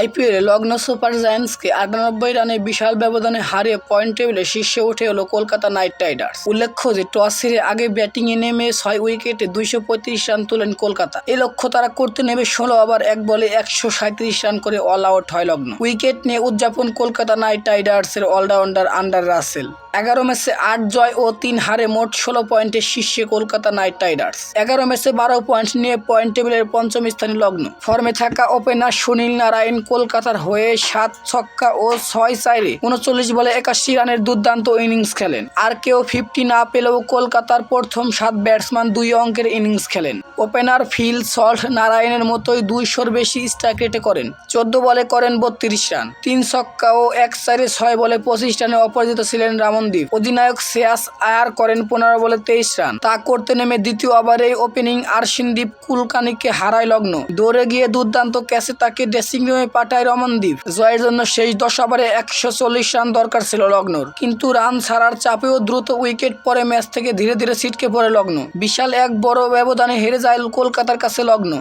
আইপিএলে লগ্ন সুপার জায়ান্টসকে আটানব্বই রানে বিশাল ব্যবধানে হারিয়ে পয়েন্ট টেবিলে শীর্ষে উঠে এলো কলকাতা নাইট রাইডার্স। উল্লেখ্য যে, টস হেরে আগে ব্যাটিংয়ে নেমে ছয় উইকেটে দুইশো পঁয়ত্রিশ রান তোলেন কলকাতা। এ লক্ষ্য তারা করতে নেমে ষোলো ওভার, এক বলে একশো রান করে অল আউট হয় লগ্ন। উইকেট নিয়ে উদযাপন কলকাতা নাইট রাইডার্সের অলরাউন্ডার আন্ডার রাসেল। এগারো ম্যাচে আট জয় ও তিন হারে মোট ষোলো পয়েন্টের শীর্ষে কলকাতা নাইট রাইডার্স। এগারো ম্যাচে বারো পয়েন্ট নিয়ে পয়েন্ট টেবিলের পঞ্চম স্থানে লগ্ন। ফর্মে থাকা ওপেনার সুনীল নারায়ণ কলকাতার হয়ে সাত ছক্কা ও ছয় চাইরে উনচল্লিশ বলে একাশি রানের দুর্দান্ত ইনিংস খেলেন। আর কেউ ফিফটি না পেলেও কলকাতার প্রথম সাত ব্যাটসম্যান দুই অঙ্কের ইনিংস খেলেন। ওপেনার ফিল সল্ট নারায়ণের মতোই দুইশোর বেশি স্ট্রাইক রেটে করেন। চোদ্দ বলে করেন বত্রিশ রান। তিন ছক্কা ও এক চারে ছয় বলে পঁচিশ রানে অপরাজিত ছিলেন রামনদীপ। অধিনায়ক শ্রেয়াস আয়ার করেন পনেরো বলে তেইশ রান। তা করতে নেমে দ্বিতীয় ওভারে ওপেনিং আরশিনদীপ কুলকানিকে হারায় লগ্ন। দৌড়ে গিয়ে দুর্দান্ত ক্যাচে তাকে ড্রেসিং রুমে পাঠায় রমনদীপ। জয়ের জন্য শেষ দশ ওভারে একশো চল্লিশ রান দরকার ছিল লগ্নর। কিন্তু রান ছাড়ার চাপেও দ্রুত উইকেট পরে ম্যাচ থেকে ধীরে ধীরে ছিটকে পড়ে লগ্ন। বিশাল এক বড় ব্যবধানে হেরে যায় কলকাতার কাছে লগ্ন।